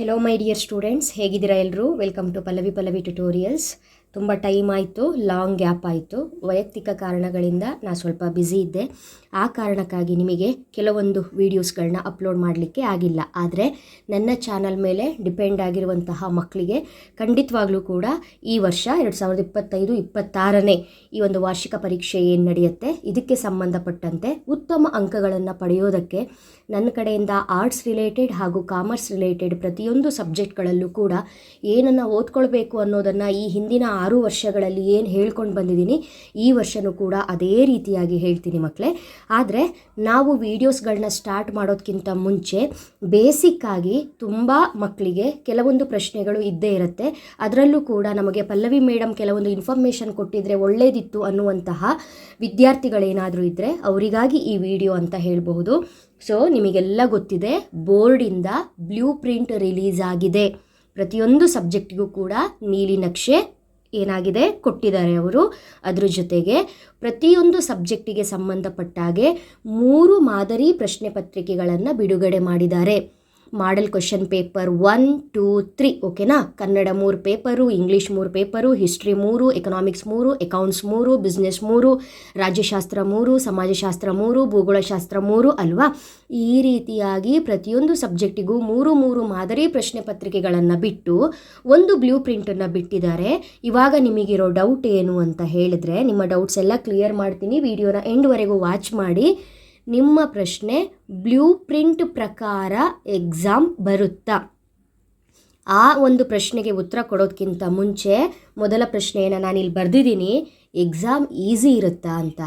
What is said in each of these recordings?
Hello my dear students ಹೇಗಿದ್ದೀರಾ ಎಲ್ಲರೂ welcome to Pallavi Pallavi tutorials ತುಂಬ ಟೈಮ್ ಆಯಿತು ಲಾಂಗ್ ಗ್ಯಾಪ್ ಆಯಿತು. ವೈಯಕ್ತಿಕ ಕಾರಣಗಳಿಂದ ನಾನು ಸ್ವಲ್ಪ ಬ್ಯುಸಿ ಇದ್ದೆ. ಆ ಕಾರಣಕ್ಕಾಗಿ ನಿಮಗೆ ಕೆಲವೊಂದು ವೀಡಿಯೋಸ್ಗಳನ್ನ ಅಪ್ಲೋಡ್ ಮಾಡಲಿಕ್ಕೆ ಆಗಿಲ್ಲ. ಆದರೆ ನನ್ನ ಚಾನಲ್ ಮೇಲೆ ಡಿಪೆಂಡ್ ಆಗಿರುವಂತಹ ಮಕ್ಕಳಿಗೆ ಖಂಡಿತವಾಗ್ಲೂ ಕೂಡ ಈ ವರ್ಷ ಎರಡು ಸಾವಿರದ ಇಪ್ಪತ್ತೈದು, ಇಪ್ಪತ್ತಾರನೇ ಈ ಒಂದು ವಾರ್ಷಿಕ ಪರೀಕ್ಷೆ ಏನು ನಡೆಯುತ್ತೆ, ಇದಕ್ಕೆ ಸಂಬಂಧಪಟ್ಟಂತೆ ಉತ್ತಮ ಅಂಕಗಳನ್ನು ಪಡೆಯೋದಕ್ಕೆ ನನ್ನ ಕಡೆಯಿಂದ ಆರ್ಟ್ಸ್ ರಿಲೇಟೆಡ್ ಹಾಗೂ ಕಾಮರ್ಸ್ ರಿಲೇಟೆಡ್ ಪ್ರತಿಯೊಂದು ಸಬ್ಜೆಕ್ಟ್ಗಳಲ್ಲೂ ಕೂಡ ಏನನ್ನು ಓದ್ಕೊಳ್ಬೇಕು ಅನ್ನೋದನ್ನು ಈ ಹಿಂದಿನ ಆರು ವರ್ಷಗಳಲ್ಲಿ ಏನು ಹೇಳ್ಕೊಂಡು ಬಂದಿದ್ದೀನಿ ಈ ವರ್ಷವೂ ಕೂಡ ಅದೇ ರೀತಿಯಾಗಿ ಹೇಳ್ತೀನಿ ಮಕ್ಕಳೇ ಆದರೆ ನಾವು ವೀಡಿಯೋಸ್ಗಳನ್ನ ಸ್ಟಾರ್ಟ್ ಮಾಡೋದಕ್ಕಿಂತ ಮುಂಚೆ ಬೇಸಿಕ್ಕಾಗಿ ತುಂಬ ಮಕ್ಕಳಿಗೆ ಕೆಲವೊಂದು ಪ್ರಶ್ನೆಗಳು ಇದ್ದೇ ಇರುತ್ತೆ. ಅದರಲ್ಲೂ ಕೂಡ ನಮಗೆ ಪಲ್ಲವಿ ಮೇಡಮ್ ಕೆಲವೊಂದು ಇನ್ಫಾರ್ಮೇಷನ್ ಕೊಟ್ಟಿದ್ರೆ ಒಳ್ಳೇದಿತ್ತು ಅನ್ನುವಂತಹ ವಿದ್ಯಾರ್ಥಿಗಳೇನಾದರೂ ಇದ್ದರೆ ಅವರಿಗಾಗಿ ಈ ವಿಡಿಯೋ ಅಂತ ಹೇಳಬಹುದು. ಸೊ, ನಿಮಗೆಲ್ಲ ಗೊತ್ತಿದೆ, ಬೋರ್ಡಿಂದ ಬ್ಲೂ ಪ್ರಿಂಟ್ ರಿಲೀಸ್ ಆಗಿದೆ. ಪ್ರತಿಯೊಂದು ಸಬ್ಜೆಕ್ಟಿಗೂ ಕೂಡ ನೀಲಿ ನಕ್ಷೆ ಏನಾಗಿದೆ? ಕೊಟ್ಟಿದ್ದಾರೆ ಅವರು. ಅದರ ಜೊತೆಗೆ ಪ್ರತಿಯೊಂದು ಸಬ್ಜೆಕ್ಟಿಗೆ ಸಂಬಂಧಪಟ್ಟಾಗೆ ಮೂರು ಮಾದರಿ ಪ್ರಶ್ನೆ ಪತ್ರಿಕೆಗಳನ್ನು ಬಿಡುಗಡೆ ಮಾಡಿದ್ದಾರೆ. Model question paper one, two, three, ಓಕೆನಾ? ಕನ್ನಡ ಮೂರು ಪೇಪರು, ಇಂಗ್ಲೀಷ್ ಮೂರು ಪೇಪರು, ಹಿಸ್ಟ್ರಿ ಮೂರು, ಎಕನಾಮಿಕ್ಸ್ ಮೂರು, ಅಕೌಂಟ್ಸ್ ಮೂರು, ಬಿಸ್ನೆಸ್ ಮೂರು, ರಾಜ್ಯಶಾಸ್ತ್ರ ಮೂರು, ಸಮಾಜಶಾಸ್ತ್ರ ಮೂರು, ಭೂಗೋಳಶಾಸ್ತ್ರ ಮೂರು ಅಲ್ವಾ? ಈ ರೀತಿಯಾಗಿ ಪ್ರತಿಯೊಂದು ಸಬ್ಜೆಕ್ಟಿಗೂ ಮೂರು ಮೂರು ಮಾದರಿ ಪ್ರಶ್ನೆ ಪತ್ರಿಕೆಗಳನ್ನು ಬಿಟ್ಟು ಒಂದು ಬ್ಲೂ ಪ್ರಿಂಟನ್ನು ಬಿಟ್ಟಿದ್ದಾರೆ. ಇವಾಗ ನಿಮಗಿರೋ ಡೌಟ್ ಏನು ಅಂತ ಹೇಳಿದ್ರೆ, ನಿಮ್ಮ ಡೌಟ್ಸ್ ಎಲ್ಲ ಕ್ಲಿಯರ್ ಮಾಡ್ತೀನಿ. ವಿಡಿಯೋನ ಎಂಡ್ವರೆಗೂ ವಾಚ್ ಮಾಡಿ. ನಿಮ್ಮ ಪ್ರಶ್ನೆ ಬ್ಲೂ ಪ್ರಿಂಟ್ ಪ್ರಕಾರ ಎಕ್ಸಾಮ್ ಬರುತ್ತಾ? ಆ ಒಂದು ಪ್ರಶ್ನೆಗೆ ಉತ್ತರ ಕೊಡೋದಕ್ಕಿಂತ ಮುಂಚೆ ಮೊದಲ ಪ್ರಶ್ನೆಯನ್ನು ನಾನಿಲ್ಲಿ ಬರೆದಿದ್ದೀನಿ. ಎಕ್ಸಾಮ್ ಈಸಿ ಇರುತ್ತಾ ಅಂತ.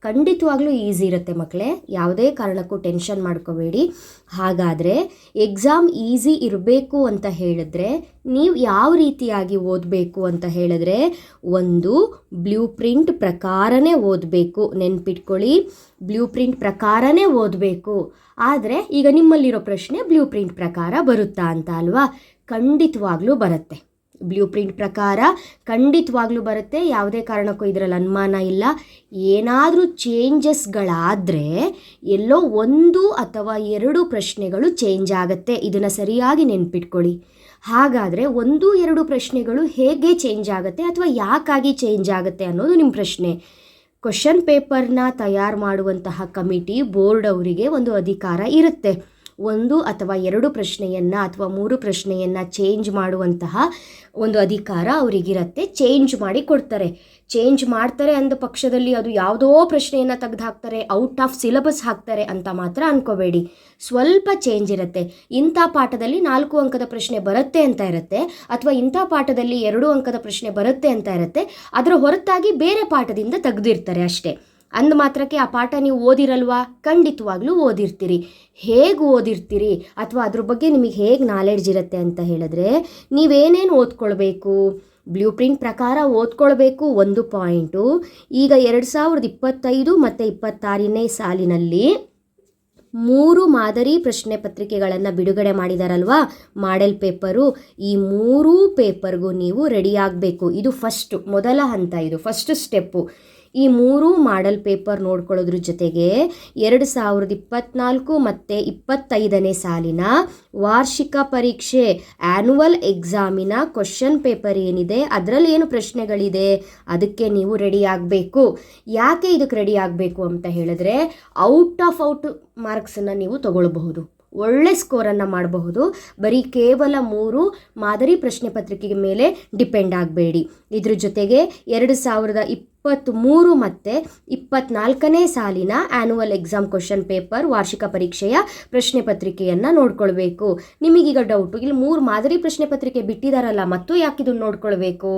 ಖಂಡಿತವಾಗ್ಲೂ ಈಸಿ ಇರುತ್ತೆ ಮಕ್ಕಳೇ. ಯಾವುದೇ ಕಾರಣಕ್ಕೂ ಟೆನ್ಷನ್ ಮಾಡ್ಕೋಬೇಡಿ. ಹಾಗಾದರೆ ಎಕ್ಸಾಮ್ ಈಸಿ ಇರಬೇಕು ಅಂತ ಹೇಳಿದ್ರೆ, ನೀವು ಯಾವ ರೀತಿಯಾಗಿ ಓದಬೇಕು ಅಂತ ಹೇಳಿದ್ರೆ, ಒಂದು ಬ್ಲೂ ಪ್ರಿಂಟ್ ಪ್ರಕಾರನೇ ಓದಬೇಕು. ನೆನ್ಪಿಟ್ಕೊಳ್ಳಿ. ಬ್ಲೂ ಪ್ರಿಂಟ್ ಪ್ರಕಾರನೇ ಓದಬೇಕು. ಆದರೆ ಈಗ ನಿಮ್ಮಲ್ಲಿರೋ ಪ್ರಶ್ನೆ ಬ್ಲೂ ಪ್ರಿಂಟ್ ಪ್ರಕಾರ ಬರುತ್ತಾ ಅಂತ ಅಲ್ವಾ? ಖಂಡಿತವಾಗ್ಲೂ ಬರುತ್ತೆ. ಬ್ಲೂ ಪ್ರಿಂಟ್ ಪ್ರಕಾರ ಖಂಡಿತವಾಗ್ಲೂ ಬರುತ್ತೆ. ಯಾವುದೇ ಕಾರಣಕ್ಕೂ ಇದರಲ್ಲಿ ಅನುಮಾನ ಇಲ್ಲ. ಏನಾದರೂ ಚೇಂಜಸ್ಗಳಾದರೆ ಎಲ್ಲೋ ಒಂದು ಅಥವಾ ಎರಡು ಪ್ರಶ್ನೆಗಳು ಚೇಂಜ್ ಆಗುತ್ತೆ. ಇದನ್ನು ಸರಿಯಾಗಿ ನೆನ್ಪಿಟ್ಕೊಳ್ಳಿ. ಹಾಗಾದರೆ ಒಂದು, ಎರಡು ಪ್ರಶ್ನೆಗಳು ಹೇಗೆ ಚೇಂಜ್ ಆಗುತ್ತೆ ಅಥವಾ ಯಾಕಾಗಿ ಚೇಂಜ್ ಆಗುತ್ತೆ ಅನ್ನೋದು ನಿಮ್ಮ ಪ್ರಶ್ನೆ. ಕ್ವಶನ್ ಪೇಪರ್ನ ತಯಾರು ಮಾಡುವಂತಹ ಕಮಿಟಿ ಬೋರ್ಡ್ ಅವರಿಗೆ ಒಂದು ಅಧಿಕಾರ ಇರುತ್ತೆ. ಒಂದು ಅಥವಾ ಎರಡು ಪ್ರಶ್ನೆಯನ್ನು ಅಥವಾ ಮೂರು ಪ್ರಶ್ನೆಯನ್ನು ಚೇಂಜ್ ಮಾಡುವಂತಹ ಒಂದು ಅಧಿಕಾರ ಅವರಿಗಿರತ್ತೆ. ಚೇಂಜ್ ಮಾಡಿ ಕೊಡ್ತಾರೆ. ಚೇಂಜ್ ಮಾಡ್ತಾರೆ ಅಂದ ಪಕ್ಷದಲ್ಲಿ ಅದು ಯಾವುದೋ ಪ್ರಶ್ನೆಯನ್ನು ತೆಗೆದು ಹಾಕ್ತಾರೆ ಔಟ್ ಆಫ್ ಸಿಲೆಬಸ್ ಹಾಕ್ತಾರೆ ಅಂತ ಮಾತ್ರ ಅನ್ಕೋಬೇಡಿ. ಸ್ವಲ್ಪ ಚೇಂಜ್ ಇರುತ್ತೆ. ಇಂಥ ಪಾಠದಲ್ಲಿ ನಾಲ್ಕು ಅಂಕದ ಪ್ರಶ್ನೆ ಬರುತ್ತೆ ಅಂತ ಇರುತ್ತೆ ಅಥವಾ ಇಂಥ ಪಾಠದಲ್ಲಿ ಎರಡು ಅಂಕದ ಪ್ರಶ್ನೆ ಬರುತ್ತೆ ಅಂತ ಇರುತ್ತೆ. ಅದರ ಹೊರತಾಗಿ ಬೇರೆ ಪಾಠದಿಂದ ತೆಗೆದಿರ್ತಾರೆ ಅಷ್ಟೇ. ಅಂದ ಮಾತ್ರಕ್ಕೆ ಆ ಪಾಠ ನೀವು ಓದಿರಲ್ವಾ? ಖಂಡಿತವಾಗ್ಲೂ ಓದಿರ್ತೀರಿ. ಹೇಗೆ ಓದಿರ್ತೀರಿ? ಅಥವಾ ಅದ್ರ ಬಗ್ಗೆ ನಿಮಗೆ ಹೇಗೆ ನಾಲೆಡ್ಜ್ ಇರುತ್ತೆ ಅಂತ ಹೇಳಿದ್ರೆ, ನೀವೇನೇನು ಓದ್ಕೊಳ್ಬೇಕು? ಬ್ಲೂ ಪ್ರಿಂಟ್ ಪ್ರಕಾರ ಓದ್ಕೊಳ್ಬೇಕು ಒಂದು ಪಾಯಿಂಟು ಈಗ ಎರಡು ಸಾವಿರದ ಇಪ್ಪತ್ತೈದು ಮತ್ತು ಇಪ್ಪತ್ತಾರನೇ ಸಾಲಿನಲ್ಲಿ ಮೂರು ಮಾದರಿ ಪ್ರಶ್ನೆ ಪತ್ರಿಕೆಗಳನ್ನು ಬಿಡುಗಡೆ ಮಾಡಿದಾರಲ್ವಾ? Model paper. ಈ ಮೂರೂ ಪೇಪರ್ಗೂ ನೀವು ರೆಡಿ ಆಗಬೇಕು. ಇದು ಫಸ್ಟು ಮೊದಲ ಹಂತ ಇದು. ಫಸ್ಟ್ ಸ್ಟೆಪ್ಪು ಈ ಮೂರೂ ಮಾಡೆಲ್ ಪೇಪರ್ ನೋಡ್ಕೊಳ್ಳೋದ್ರ ಜೊತೆಗೆ ಎರಡು ಸಾವಿರದ ಇಪ್ಪತ್ನಾಲ್ಕು ಮತ್ತು ಇಪ್ಪತ್ತೈದನೇ ಸಾಲಿನ ವಾರ್ಷಿಕ ಪರೀಕ್ಷೆ ಆ್ಯನುವಲ್ ಎಕ್ಸಾಮಿನ ಕ್ವಶನ್ ಪೇಪರ್ ಏನಿದೆ, ಅದರಲ್ಲಿ ಏನು ಪ್ರಶ್ನೆಗಳಿದೆ, ಅದಕ್ಕೆ ನೀವು ರೆಡಿ ಆಗಬೇಕು. ಯಾಕೆ ಇದಕ್ಕೆ ರೆಡಿ ಆಗಬೇಕು ಅಂತ ಹೇಳಿದ್ರೆ ಔಟ್ ಆಫ್ ಔಟ್ ಮಾರ್ಕ್ಸನ್ನು ನೀವು ತಗೊಳ್ಬಹುದು. ಒಳ್ಳೆ ಸ್ಕೋರನ್ನು ಮಾಡಬಹುದು. ಬರೀ ಕೇವಲ ಮೂರು ಮಾದರಿ ಪ್ರಶ್ನೆ ಪತ್ರಿಕೆಗೆ ಮೇಲೆ ಡಿಪೆಂಡ್ ಆಗಬೇಡಿ. ಇದ್ರ ಜೊತೆಗೆ ಎರಡು ಸಾವಿರದ ಇಪ್ಪತ್ತ್ಮೂರು ಮತ್ತು ಇಪ್ಪತ್ನಾಲ್ಕನೇ ಸಾಲಿನ ಆ್ಯನುವಲ್ ಎಕ್ಸಾಮ್ ಕ್ವಶನ್ ಪೇಪರ್ ವಾರ್ಷಿಕ ಪರೀಕ್ಷೆಯ ಪ್ರಶ್ನೆ ಪತ್ರಿಕೆಯನ್ನು ನೋಡ್ಕೊಳ್ಬೇಕು. ನಿಮಗೀಗ ಡೌಟು ಇಲ್ಲಿ ಮೂರು ಮಾದರಿ ಪ್ರಶ್ನೆ ಪತ್ರಿಕೆ ಬಿಟ್ಟಿದಾರಲ್ಲ, ಮತ್ತು ಯಾಕಿದನ್ನು ನೋಡ್ಕೊಳ್ಬೇಕು?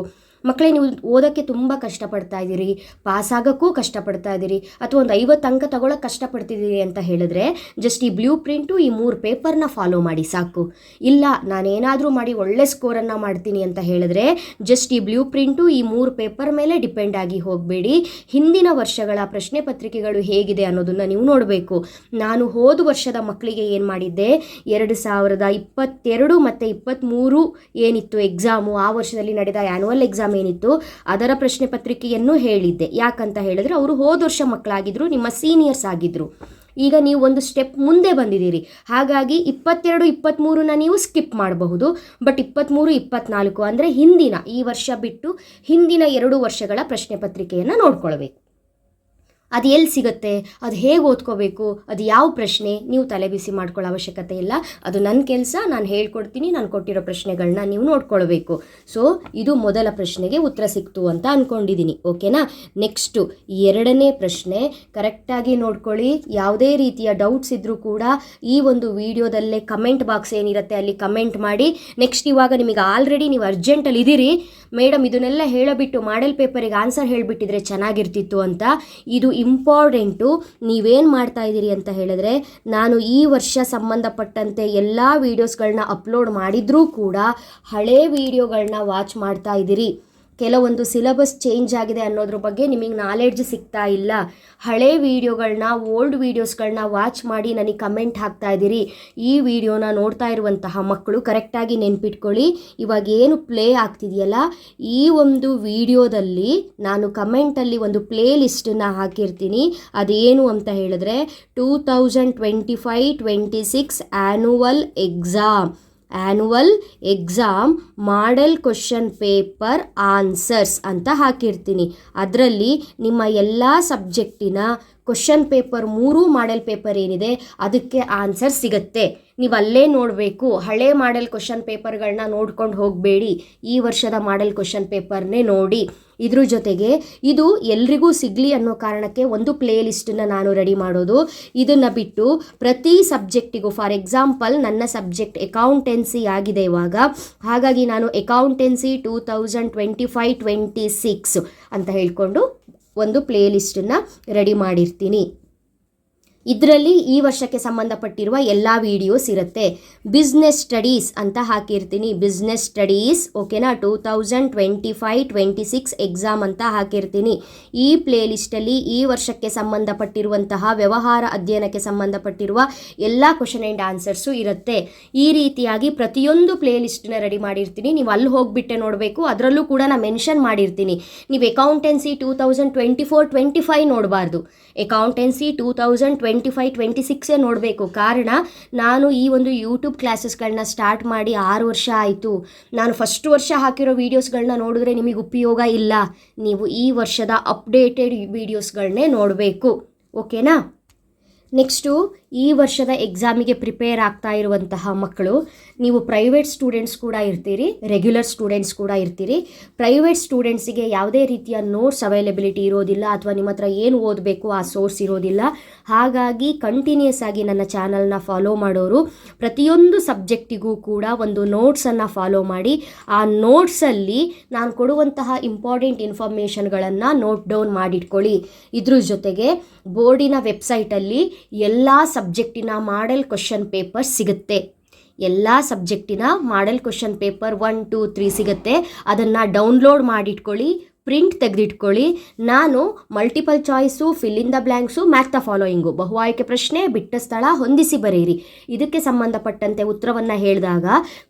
ಮಕ್ಕಳೇ, ನೀವು ಓದೋಕ್ಕೆ ತುಂಬ ಕಷ್ಟಪಡ್ತಾ ಇದ್ದೀರಿ ಪಾಸಾಗೋಕ್ಕೂ ಕಷ್ಟಪಡ್ತಾ ಇದ್ದೀರಿ, ಅಥವಾ ಒಂದು ಐವತ್ತು ಅಂಕ ತಗೊಳಕ್ಕೆ ಕಷ್ಟಪಡ್ತಿದ್ದೀರಿ ಅಂತ ಹೇಳಿದ್ರೆ ಜಸ್ಟ್ ಈ ಬ್ಲೂ ಪ್ರಿಂಟು ಈ ಮೂರು ಪೇಪರ್ನ ಫಾಲೋ ಮಾಡಿ ಸಾಕು. ಇಲ್ಲ, ನಾನೇನಾದರೂ ಮಾಡಿ ಒಳ್ಳೆ ಸ್ಕೋರನ್ನು ಮಾಡ್ತೀನಿ ಅಂತ ಹೇಳಿದ್ರೆ ಜಸ್ಟ್ ಈ ಬ್ಲೂ ಪ್ರಿಂಟು ಈ ಮೂರು ಪೇಪರ್ ಮೇಲೆ ಡಿಪೆಂಡ್ ಆಗಿ ಹೋಗಬೇಡಿ. ಹಿಂದಿನ ವರ್ಷಗಳ ಪ್ರಶ್ನೆ ಪತ್ರಿಕೆಗಳು ಹೇಗಿದೆ ಅನ್ನೋದನ್ನು ನೀವು ನೋಡಬೇಕು. ನಾನು ಹೋದ ವರ್ಷದ ಮಕ್ಕಳಿಗೆ ಏನು ಮಾಡಿದ್ದೆ? ಎರಡು ಸಾವಿರದ ಇಪ್ಪತ್ತೆರಡು ಮತ್ತು ಇಪ್ಪತ್ತ್ಮೂರು ಏನಿತ್ತು ಎಕ್ಸಾಮು ಆ ವರ್ಷದಲ್ಲಿ ನಡೆದ ಆ್ಯನುವಲ್ ಎಕ್ಸಾಮ್ ಏನಿತ್ತು ಅದರ ಪ್ರಶ್ನೆ ಪತ್ರಿಕೆಯನ್ನು ಹೇಳಿದ್ದೆ. ಯಾಕಂತ ಹೇಳಿದ್ರೆ ಅವರು ಹೋದ ವರ್ಷ ಮಕ್ಕಳಾಗಿದ್ರು, ನಿಮ್ಮ ಸೀನಿಯರ್ಸ್ ಆಗಿದ್ರು. ಈಗ ನೀವು ಒಂದು ಸ್ಟೆಪ್ ಮುಂದೆ ಬಂದಿದ್ದೀರಿ. ಹಾಗಾಗಿ ಇಪ್ಪತ್ತೆರಡು ಇಪ್ಪತ್ತ್ಮೂರನ್ನ ನೀವು ಸ್ಕಿಪ್ ಮಾಡಬಹುದು. ಬಟ್ ಇಪ್ಪತ್ತ್ಮೂರು ಇಪ್ಪತ್ನಾಲ್ಕು ಅಂದರೆ ಹಿಂದಿನ, ಈ ವರ್ಷ ಬಿಟ್ಟು ಹಿಂದಿನ ಎರಡು ವರ್ಷಗಳ ಪ್ರಶ್ನೆ ಪತ್ರಿಕೆಯನ್ನು ನೋಡ್ಕೊಳ್ಬೇಕು. ಅದು ಎಲ್ಲಿ ಸಿಗುತ್ತೆ? ಅದು ಹೇಗೆ ಓದ್ಕೋಬೇಕು? ಅದು ಯಾವ ಪ್ರಶ್ನೆ? ನೀವು ತಲೆ ಬಿಸಿ ಮಾಡ್ಕೊಳ್ಳೋ ಅವಶ್ಯಕತೆ ಇಲ್ಲ. ಅದು ನನ್ನ ಕೆಲಸ, ನಾನು ಹೇಳ್ಕೊಡ್ತೀನಿ, ನಾನು ಕೊಟ್ಟಿರೋ ಪ್ರಶ್ನೆಗಳನ್ನ ನೀವು ನೋಡ್ಕೊಳ್ಬೇಕು. ಸೊ ಇದು ಮೊದಲ ಪ್ರಶ್ನೆಗೆ ಉತ್ತರ ಸಿಕ್ತು ಅಂತ ಅಂದ್ಕೊಂಡಿದ್ದೀನಿ ಓಕೆನಾ? ನೆಕ್ಸ್ಟು ಎರಡನೇ ಪ್ರಶ್ನೆ, ಕರೆಕ್ಟಾಗಿ ನೋಡ್ಕೊಳ್ಳಿ. ಯಾವುದೇ ರೀತಿಯ ಡೌಟ್ಸ್ ಇದ್ದರೂ ಕೂಡ ಈ ಒಂದು ವಿಡಿಯೋದಲ್ಲೇ ಕಮೆಂಟ್ ಬಾಕ್ಸ್ ಏನಿರುತ್ತೆ ಅಲ್ಲಿ ಕಮೆಂಟ್ ಮಾಡಿ. ನೆಕ್ಸ್ಟ್ ಇವಾಗ ನಿಮಗೆ ಆಲ್ರೆಡಿ ನೀವು ಅರ್ಜೆಂಟಲ್ಲಿ ಇದ್ದೀರಿ. ಮೇಡಮ್ ಇದನ್ನೆಲ್ಲ ಹೇಳಬಿಟ್ಟು ಮಾಡೆಲ್ ಪೇಪರಿಗೆ ಆನ್ಸರ್ ಹೇಳಿಬಿಟ್ಟಿದ್ರೆ ಚೆನ್ನಾಗಿರ್ತಿತ್ತು ಅಂತ. ಇದು ಇಂಪಾರ್ಟೆಂಟು ನೀವೇನು ಮಾಡ್ತಾ ಇದ್ದೀರಿ ಅಂತ ಹೇಳಿದ್ರೆ, ನಾನು ಈ ವರ್ಷ ಸಂಬಂಧಪಟ್ಟಂತೆ ಎಲ್ಲ ವೀಡಿಯೋಸ್ಗಳನ್ನ ಅಪ್ಲೋಡ್ ಮಾಡಿದರೂ ಕೂಡ ಹಳೇ ವೀಡಿಯೋಗಳನ್ನ ವಾಚ್ ಮಾಡ್ತಾ ಇದ್ದೀರಿ. ಕೆಲವೊಂದು ಸಿಲೆಬಸ್ ಚೇಂಜ್ ಆಗಿದೆ ಅನ್ನೋದ್ರ ಬಗ್ಗೆ ನಿಮಗೆ ನಾಲೆಡ್ಜ್ ಸಿಗ್ತಾ ಇಲ್ಲ. ಹಳೆ ವೀಡಿಯೋಗಳನ್ನ ಓಲ್ಡ್ ವೀಡಿಯೋಸ್ಗಳನ್ನ ವಾಚ್ ಮಾಡಿ ನನಗೆ ಕಮೆಂಟ್ ಹಾಕ್ತಾ ಇದ್ದೀರಿ. ಈ ವಿಡಿಯೋನ ನೋಡ್ತಾ ಇರುವಂತಹ ಮಕ್ಕಳು ಕರೆಕ್ಟಾಗಿ ನೆನ್ಪಿಟ್ಕೊಳ್ಳಿ. ಇವಾಗ ಏನು ಪ್ಲೇ ಆಗ್ತಿದೆಯಲ್ಲ, ಈ ಒಂದು ವಿಡಿಯೋದಲ್ಲಿ ನಾನು ಕಮೆಂಟಲ್ಲಿ ಒಂದು ಪ್ಲೇ ಲಿಸ್ಟನ್ನು ಹಾಕಿರ್ತೀನಿ. ಅದೇನು ಅಂತ ಹೇಳಿದ್ರೆ two thousand twenty five twenty six annual exam annual exam model question paper answers ಅಂತ ಹಾಕಿರ್ತೀನಿ. ಅದರಲ್ಲಿ ನಿಮ್ಮ ಎಲ್ಲ ಸಬ್ಜೆಕ್ಟಿನ ಕ್ವಶನ್ ಪೇಪರ್ ಮೂರು ಮಾಡೆಲ್ ಪೇಪರ್ ಏನಿದೆ, ಅದಕ್ಕೆ ಆನ್ಸರ್ ಸಿಗುತ್ತೆ. ನೀವು ಅಲ್ಲೇ ನೋಡಬೇಕು, ಹಳೆ ಮಾಡೆಲ್ ಕ್ವಶನ್ ಪೇಪರ್ಗಳನ್ನ ನೋಡ್ಕೊಂಡು ಹೋಗಬೇಡಿ, ಈ ವರ್ಷದ ಮಾಡೆಲ್ ಕ್ವಶನ್ ಪೇಪರ್ನೇ ನೋಡಿ. ಇದ್ರ ಜೊತೆಗೆ ಇದು ಎಲ್ರಿಗೂ ಸಿಗಲಿ ಅನ್ನೋ ಕಾರಣಕ್ಕೆ ಒಂದು ಪ್ಲೇ ಲಿಸ್ಟನ್ನು ನಾನು ರೆಡಿ ಮಾಡೋದು. ಇದನ್ನು ಬಿಟ್ಟು ಪ್ರತಿ ಸಬ್ಜೆಕ್ಟಿಗೂ ಫಾರ್ ಎಕ್ಸಾಂಪಲ್ ನನ್ನ ಸಬ್ಜೆಕ್ಟ್ ಅಕೌಂಟೆನ್ಸಿ ಆಗಿದೆ ಇವಾಗ. ಹಾಗಾಗಿ ನಾನು accountancy two thousand twenty five twenty six ಅಂತ ಹೇಳಿಕೊಂಡು ಒಂದು ಪ್ಲೇ ಲಿಸ್ಟನ್ನು ರೆಡಿ ಮಾಡಿರ್ತೀನಿ. ಇದರಲ್ಲಿ ಈ ವರ್ಷಕ್ಕೆ ಸಂಬಂಧಪಟ್ಟಿರುವ ಎಲ್ಲ ವಿಡಿಯೋಸ್ ಇರುತ್ತೆ. ಬಿಸ್ನೆಸ್ ಸ್ಟಡೀಸ್ ಅಂತ ಹಾಕಿರ್ತೀನಿ. ಬಿಸ್ನೆಸ್ ಸ್ಟಡೀಸ್ ಓಕೆನಾ two thousand twenty five twenty six exam ಅಂತ ಹಾಕಿರ್ತೀನಿ. ಈ ಪ್ಲೇಲಿಸ್ಟಲ್ಲಿ ಈ ವರ್ಷಕ್ಕೆ ಸಂಬಂಧಪಟ್ಟಿರುವಂತಹ ವ್ಯವಹಾರ ಅಧ್ಯಯನಕ್ಕೆ ಸಂಬಂಧಪಟ್ಟಿರುವ ಎಲ್ಲ ಕ್ವಶನ್ ಆ್ಯಂಡ್ ಆನ್ಸರ್ಸು ಇರುತ್ತೆ. ಈ ರೀತಿಯಾಗಿ ಪ್ರತಿಯೊಂದು ಪ್ಲೇಲಿಸ್ಟನ್ನ ರೆಡಿ ಮಾಡಿರ್ತೀನಿ. ನೀವು ಅಲ್ಲಿ ಹೋಗಿಬಿಟ್ಟೆ ನೋಡಬೇಕು. ಅದರಲ್ಲೂ ಕೂಡ ನಾನು ಮೆನ್ಷನ್ ಮಾಡಿರ್ತೀನಿ. ನೀವು accountancy two thousand twenty four twenty five ನೋಡಬಾರ್ದು. Accountancy two thousand twenty five twenty ಸಿಕ್ಸೇ ನೋಡಬೇಕು. ಕಾರಣ, ನಾನು ಈ ಒಂದು ಯೂಟ್ಯೂಬ್ ಕ್ಲಾಸಸ್ಗಳನ್ನ ಸ್ಟಾರ್ಟ್ ಮಾಡಿ ಆರು ವರ್ಷ ಆಯಿತು. ನಾನು ಫಸ್ಟ್ ವರ್ಷ ಹಾಕಿರೋ ವೀಡಿಯೋಸ್ಗಳನ್ನ ನೋಡಿದ್ರೆ ನಿಮಗೆ ಉಪಯೋಗ ಇಲ್ಲ. ನೀವು ಈ ವರ್ಷದ ಅಪ್ಡೇಟೆಡ್ ವೀಡಿಯೋಸ್ಗಳನ್ನೇ ನೋಡಬೇಕು. ಓಕೆನಾ? ನೆಕ್ಸ್ಟು ಈ ವರ್ಷದ ಎಕ್ಸಾಮಿಗೆ ಪ್ರಿಪೇರ್ ಆಗ್ತಾ ಇರುವಂತಹ ಮಕ್ಕಳು ನೀವು ಪ್ರೈವೇಟ್ ಸ್ಟೂಡೆಂಟ್ಸ್ ಕೂಡ ಇರ್ತೀರಿ ರೆಗ್ಯುಲರ್ ಸ್ಟೂಡೆಂಟ್ಸ್ ಕೂಡ ಇರ್ತೀರಿ. ಪ್ರೈವೇಟ್ ಸ್ಟೂಡೆಂಟ್ಸಿಗೆ ಯಾವುದೇ ರೀತಿಯ ನೋಟ್ಸ್ ಅವೈಲೇಬಿಲಿಟಿ ಇರೋದಿಲ್ಲ ಅಥವಾ ನಿಮ್ಮ ಹತ್ರ ಏನು ಓದಬೇಕು ಆ ಸೋರ್ಸ್ ಇರೋದಿಲ್ಲ. ಹಾಗಾಗಿ ಕಂಟಿನ್ಯೂಸ್ ಆಗಿ ನನ್ನ ಚಾನಲ್ನ ಫಾಲೋ ಮಾಡೋರು ಪ್ರತಿಯೊಂದು ಸಬ್ಜೆಕ್ಟಿಗೂ ಕೂಡ ಒಂದು ನೋಟ್ಸನ್ನು ಫಾಲೋ ಮಾಡಿ. ಆ ನೋಟ್ಸಲ್ಲಿ ನಾನು ಕೊಡುವಂತಹ ಇಂಪಾರ್ಟೆಂಟ್ ಇನ್ಫಾರ್ಮೇಷನ್ಗಳನ್ನು ನೋಟ್ ಡೌನ್ ಮಾಡಿಟ್ಕೊಳ್ಳಿ. ಇದ್ರ ಜೊತೆಗೆ ಬೋರ್ಡಿನ ವೆಬ್ಸೈಟಲ್ಲಿ ಎಲ್ಲ ಸಬ್ಜೆಕ್ಟಿನ ಮಾಡೆಲ್ ಕ್ವಶನ್ ಪೇಪರ್ ಸಿಗುತ್ತೆ. ಎಲ್ಲ ಸಬ್ಜೆಕ್ಟಿನ model question paper one two three ಸಿಗುತ್ತೆ. ಅದನ್ನು ಡೌನ್ಲೋಡ್ ಮಾಡಿಟ್ಕೊಳ್ಳಿ. ಪ್ರಿಂಟ್ ತೆಗೆದಿಟ್ಕೊಳ್ಳಿ. ನಾನು multiple choice fill in the blanks match the following ಬಹು ಆಯ್ಕೆ ಪ್ರಶ್ನೆ, ಬಿಟ್ಟ ಸ್ಥಳ, ಹೊಂದಿಸಿ ಬರೆಯಿರಿ. ಇದಕ್ಕೆ ಸಂಬಂಧಪಟ್ಟಂತೆ ಉತ್ತರವನ್ನು ಹೇಳಿದಾಗ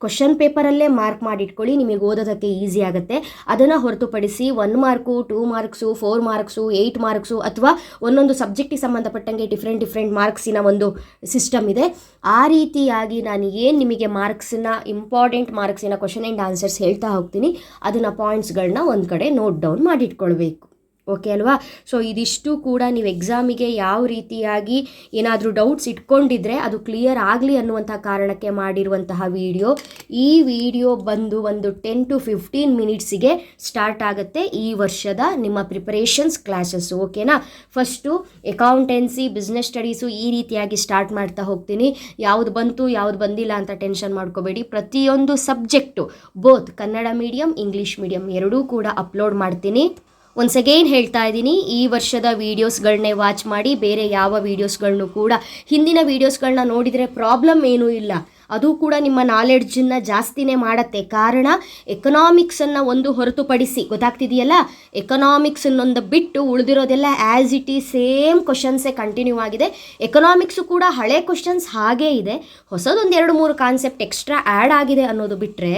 ಕ್ವಶನ್ ಪೇಪರಲ್ಲೇ ಮಾರ್ಕ್ ಮಾಡಿಟ್ಕೊಳ್ಳಿ, ನಿಮಗೆ ಓದೋದಕ್ಕೆ ಈಸಿ ಆಗುತ್ತೆ. ಅದನ್ನು ಹೊರತುಪಡಿಸಿ one mark two marks four marks eight marks ಅಥವಾ ಒಂದೊಂದು ಸಬ್ಜೆಕ್ಟಿಗೆ ಸಂಬಂಧಪಟ್ಟಂಗೆ ಡಿಫ್ರೆಂಟ್ ಡಿಫ್ರೆಂಟ್ ಮಾರ್ಕ್ಸಿನ ಒಂದು ಸಿಸ್ಟಮ್ ಇದೆ. ಆ ರೀತಿಯಾಗಿ ನಾನು ಏನು ನಿಮಗೆ ಮಾರ್ಕ್ಸಿನ ಇಂಪಾರ್ಟೆಂಟ್ ಮಾರ್ಕ್ಸಿನ ಕ್ವಶನ್ ಆ್ಯಂಡ್ ಆನ್ಸರ್ಸ್ ಹೇಳ್ತಾ ಹೋಗ್ತೀನಿ. ಅದನ್ನು ಪಾಯಿಂಟ್ಸ್ಗಳನ್ನ ಒಂದು ಕಡೆ ನೋಟ್ ಡೌನ್ ಮಾಡಿಟ್ಕೊಳ್ಬೇಕು. ಓಕೆ ಅಲ್ವಾ? ಸೊ ಇದಿಷ್ಟು ಕೂಡ ನೀವು ಎಕ್ಸಾಮಿಗೆ ಯಾವ ರೀತಿಯಾಗಿ ಏನಾದರೂ ಡೌಟ್ಸ್ ಇಟ್ಕೊಂಡಿದ್ರೆ ಅದು ಕ್ಲಿಯರ್ ಆಗಲಿ ಅನ್ನುವಂಥ ಕಾರಣಕ್ಕೆ ಮಾಡಿರುವಂತಹ ವಿಡಿಯೋ ಈ ವಿಡಿಯೋ ಬಂದು ಒಂದು ಟೆನ್ ಟು ಫಿಫ್ಟೀನ್ ಮಿನಿಟ್ಸಿಗೆ ಸ್ಟಾರ್ಟ್ ಆಗುತ್ತೆ ಈ ವರ್ಷದ ನಿಮ್ಮ ಪ್ರಿಪರೇಷನ್ಸ್ ಕ್ಲಾಸಸ್ಸು ಓಕೆನಾ ಫಸ್ಟು ಅಕೌಂಟೆನ್ಸಿ ಬಿಸ್ನೆಸ್ ಸ್ಟಡೀಸು ಈ ರೀತಿಯಾಗಿ ಸ್ಟಾರ್ಟ್ ಮಾಡ್ತಾ ಹೋಗ್ತೀನಿ. ಯಾವುದು ಬಂತು, ಯಾವುದು ಬಂದಿಲ್ಲ ಅಂತ ಟೆನ್ಷನ್ ಮಾಡ್ಕೋಬೇಡಿ. ಪ್ರತಿಯೊಂದು subject both Kannada medium English medium ಎರಡೂ ಕೂಡ ಅಪ್ಲೋಡ್ ಮಾಡ್ತೀನಿ. ಒನ್ಸ್ ಅಗೇನ್ ಹೇಳ್ತಾ ಇದ್ದೀನಿ, ಈ ವರ್ಷದ ವೀಡಿಯೋಸ್ಗಳನ್ನೇ ವಾಚ್ ಮಾಡಿ, ಬೇರೆ ಯಾವ ವೀಡಿಯೋಸ್ಗಳನ್ನು ಕೂಡ ಹಿಂದಿನ ವೀಡಿಯೋಸ್ಗಳನ್ನ ನೋಡಿದರೆ ಪ್ರಾಬ್ಲಮ್ ಏನೂ ಇಲ್ಲ. ಅದು ಕೂಡ ನಿಮ್ಮ ನಾಲೆಡ್ಜನ್ನು ಜಾಸ್ತಿನೇ ಮಾಡತ್ತೆ. ಕಾರಣ ಎಕನಾಮಿಕ್ಸನ್ನು ಒಂದು ಹೊರತುಪಡಿಸಿ, ಗೊತ್ತಾಗ್ತಿದೆಯಲ್ಲ? ಎಕನಾಮಿಕ್ಸ್ ಅನ್ನೊಂದು ಬಿಟ್ಟು ಉಳಿದಿರೋದೆಲ್ಲ ಆ್ಯಸ್ ಇಟ್ ಈಸ್ ಸೇಮ್ ಕ್ವಶನ್ಸೇ ಕಂಟಿನ್ಯೂ ಆಗಿದೆ. ಎಕನಾಮಿಕ್ಸು ಕೂಡ ಹಳೆ ಕ್ವಶನ್ಸ್ ಹಾಗೇ ಇದೆ. ಹೊಸದೊಂದು ಎರಡು ಮೂರು ಕಾನ್ಸೆಪ್ಟ್ ಎಕ್ಸ್ಟ್ರಾ ಆ್ಯಡ್ ಆಗಿದೆ ಅನ್ನೋದು ಬಿಟ್ಟರೆ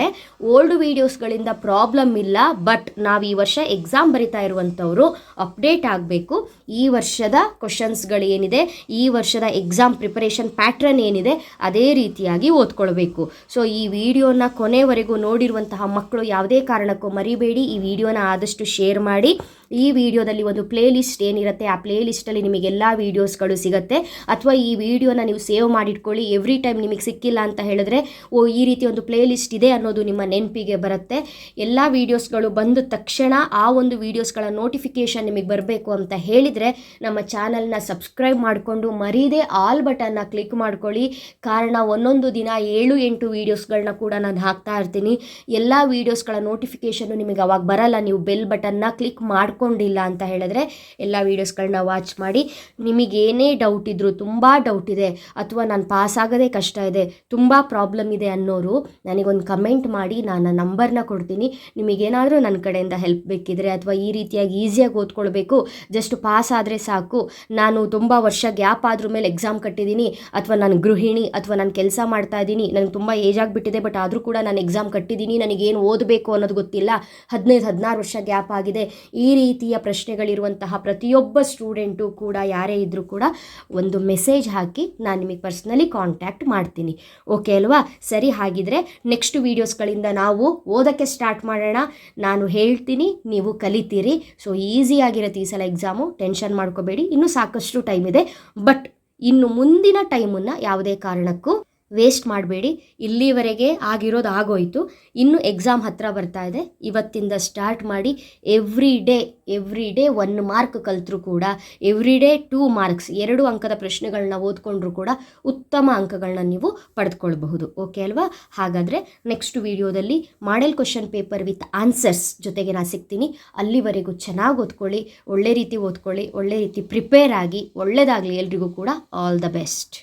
ಓಲ್ಡ್ ವೀಡಿಯೋಸ್ಗಳಿಂದ ಪ್ರಾಬ್ಲಮ್ ಇಲ್ಲ. ಬಟ್ ನಾವು ಈ ವರ್ಷ ಎಕ್ಸಾಮ್ ಬರಿತಾ ಇರುವಂಥವರು ಅಪ್ಡೇಟ್ ಆಗಬೇಕು. ಈ ವರ್ಷದ ಕ್ವಶನ್ಸ್ಗಳು ಏನಿದೆ ಈ ವರ್ಷದ ಎಕ್ಸಾಮ್ ಪ್ರಿಪರೇಷನ್ ಪ್ಯಾಟ್ರನ್ ಏನಿದೆ, ಅದೇ ರೀತಿಯಾಗಿ ಓದ್ಕೊಳ್ಬೇಕು. ಸೊ ಈ ವಿಡಿಯೋನ ಕೊನೆವರೆಗೂ ನೋಡಿರುವಂತಹ ಮಕ್ಕಳು ಯಾವುದೇ ಕಾರಣಕ್ಕೂ ಮರಿಬೇಡಿ. ಈ ವಿಡಿಯೋನ ಆದಷ್ಟು ಶೇರ್ ಮಾಡಿ. ಈ ವಿಡಿಯೋದಲ್ಲಿ ಒಂದು ಪ್ಲೇ ಲಿಸ್ಟ್ ಏನಿರುತ್ತೆ, ಆ ಪ್ಲೇ ಲಿಸ್ಟಲ್ಲಿ ನಿಮಗೆಲ್ಲ ವೀಡಿಯೋಸ್ಗಳು ಸಿಗುತ್ತೆ. ಅಥವಾ ಈ ವಿಡಿಯೋನ ನೀವು ಸೇವ್ ಮಾಡಿಟ್ಕೊಳ್ಳಿ, ಎವ್ರಿ ಟೈಮ್ ನಿಮಗೆ ಸಿಕ್ಕಿಲ್ಲ ಅಂತ ಹೇಳಿದ್ರೆ, ಓ, ಈ ರೀತಿ ಒಂದು ಪ್ಲೇ ಲಿಸ್ಟ್ ಇದೆ ಅನ್ನೋದು ನಿಮ್ಮ ನೆನಪಿಗೆ ಬರುತ್ತೆ. ಎಲ್ಲ ವೀಡಿಯೋಸ್ಗಳು ಬಂದ ತಕ್ಷಣ ಆ ಒಂದು ವೀಡಿಯೋಸ್ಗಳ ನೋಟಿಫಿಕೇಷನ್ ನಿಮಗೆ ಬರಬೇಕು ಅಂತ ಹೇಳಿದರೆ, ನಮ್ಮ ಚಾನಲ್ನ ಸಬ್ಸ್ಕ್ರೈಬ್ ಮಾಡಿಕೊಂಡು ಮರೀದೆ ಆಲ್ ಬಟನ್ನ ಕ್ಲಿಕ್ ಮಾಡ್ಕೊಳ್ಳಿ. ಕಾರಣ ಒಂದೊಂದು ದಿನ ಏಳು ಎಂಟು ವೀಡಿಯೋಸ್ಗಳನ್ನ ಕೂಡ ನಾನು ಹಾಕ್ತಾ ಇರ್ತೀನಿ. ಎಲ್ಲ ವೀಡಿಯೋಸ್ಗಳ ನೋಟಿಫಿಕೇಷನ್ನು ನಿಮಗೆ ಅವಾಗ ಬರಲ್ಲ. ನೀವು ಬೆಲ್ ಬಟನ್ನ ಕ್ಲಿಕ್ ಮಾಡ್ಕೊಂಡಿಲ್ಲ ಅಂತ ಹೇಳಿದ್ರೆ ಎಲ್ಲ ವೀಡಿಯೋಸ್ಗಳನ್ನ ವಾಚ್ ಮಾಡಿ. ನಿಮಗೇನೇ ಡೌಟ್ ಇದ್ದರೂ ತುಂಬ ಡೌಟ್ ಇದೆ, ಅಥವಾ ನಾನು ಪಾಸ್ ಆಗೋದೇ ಕಷ್ಟ ಇದೆ, ತುಂಬ ಪ್ರಾಬ್ಲಮ್ ಇದೆ ಅನ್ನೋರು ನನಗೊಂದು ಕಮೆಂಟ್ ಮಾಡಿ, ನಾನು ನಂಬರ್ನ ಕೊಡ್ತೀನಿ. ನಿಮಗೇನಾದರೂ ನನ್ನ ಕಡೆಯಿಂದ ಹೆಲ್ಪ್ ಬೇಕಿದ್ರೆ, ಅಥವಾ ಈ ರೀತಿಯಾಗಿ ಈಸಿಯಾಗಿ ಓದ್ಕೊಳ್ಬೇಕು ಜಸ್ಟ್ ಪಾಸ್ ಆದರೆ ಸಾಕು. ನಾನು ತುಂಬ ವರ್ಷ ಗ್ಯಾಪ್ ಆದ್ರ ಮೇಲೆ ಎಕ್ಸಾಮ್ ಕಟ್ಟಿದ್ದೀನಿ ಅಥವಾ ನಾನು ಗೃಹಿಣಿ, ಅಥವಾ ನಾನು ಕೆಲಸ ಮಾಡ್ತಾ ಇದ್ದೀನಿ ನನಗೆ ತುಂಬ ಏಜ್ ಆಗಿಬಿಟ್ಟಿದೆ ಬಟ್ ಆದರೂ ಕೂಡ ನಾನು ಎಕ್ಸಾಮ್ ಕಟ್ಟಿದ್ದೀನಿ ನನಗೇನು ಓದಬೇಕು ಅನ್ನೋದು ಗೊತ್ತಿಲ್ಲ. ಹದಿನೈದು, ಹದಿನಾರು ವರ್ಷ ಗ್ಯಾಪ್ ಆಗಿದೆ. ಈ ರೀತಿಯ ಪ್ರಶ್ನೆಗಳಿರುವಂತಹ ಪ್ರತಿಯೊಬ್ಬ ಸ್ಟೂಡೆಂಟು ಕೂಡ, ಯಾರೇ ಇದ್ದರೂ ಕೂಡ ಒಂದು ಮೆಸೇಜ್ ಹಾಕಿ ನಾನು ನಿಮಗೆ ಪರ್ಸ್ನಲಿ ಕಾಂಟ್ಯಾಕ್ಟ್ ಮಾಡ್ತೀನಿ. ಓಕೆ ಅಲ್ವಾ? ಸರಿ, ಹಾಗಿದ್ರೆ ನೆಕ್ಸ್ಟ್ ವೀಡಿಯೋಸ್ಗಳಿಂದ ನಾವು ಓದೋಕ್ಕೆ ಸ್ಟಾರ್ಟ್ ಮಾಡೋಣ. ನಾನು ಹೇಳ್ತೀನಿ, ನೀವು ಕಲಿತೀರಿ. ಸೊ, ಈಸಿಯಾಗಿರುತ್ತೆ ಈ ಸಲ ಎಕ್ಸಾಮು. ಟೆನ್ಷನ್ ಮಾಡ್ಕೋಬೇಡಿ. ಇನ್ನೂ ಸಾಕಷ್ಟು ಟೈಮ್ ಇದೆ. ಬಟ್ ಇನ್ನು ಮುಂದಿನ ಟೈಮನ್ನು ಯಾವುದೇ ಕಾರಣಕ್ಕೂ ವೇಸ್ಟ್ ಮಾಡಬೇಡಿ. ಇಲ್ಲಿವರೆಗೆ ಆಗಿರೋದು ಆಗೋಯಿತು. ಇನ್ನು ಎಕ್ಸಾಮ್ ಹತ್ತಿರ ಬರ್ತಾ ಇದೆ. ಇವತ್ತಿಂದ ಸ್ಟಾರ್ಟ್ ಮಾಡಿ every day every day one mark ಕಲಿತರೂ ಕೂಡ ಎವ್ರಿ ಡೇ ಟೂ ಮಾರ್ಕ್ಸ್ ಎರಡು ಅಂಕದ ಪ್ರಶ್ನೆಗಳನ್ನ ಓದ್ಕೊಂಡ್ರೂ ಕೂಡ ಉತ್ತಮ ಅಂಕಗಳನ್ನ ನೀವು ಪಡೆದುಕೊಳ್ಬಹುದು ಓಕೆ ಅಲ್ವಾ? ಹಾಗಾದರೆ ನೆಕ್ಸ್ಟ್ ವಿಡಿಯೋದಲ್ಲಿ model question paper with answers ಜೊತೆಗೆ ನಾನು ಸಿಗ್ತೀನಿ. ಅಲ್ಲಿವರೆಗೂ ಚೆನ್ನಾಗಿ ಓದ್ಕೊಳ್ಳಿ, ಒಳ್ಳೆ ರೀತಿ ಓದ್ಕೊಳ್ಳಿ, ಒಳ್ಳೆ ರೀತಿ ಪ್ರಿಪೇರ್ ಆಗಿ ಒಳ್ಳೆಯದಾಗಲಿ ಎಲ್ರಿಗೂ ಕೂಡ ಆಲ್ ದ ಬೆಸ್ಟ್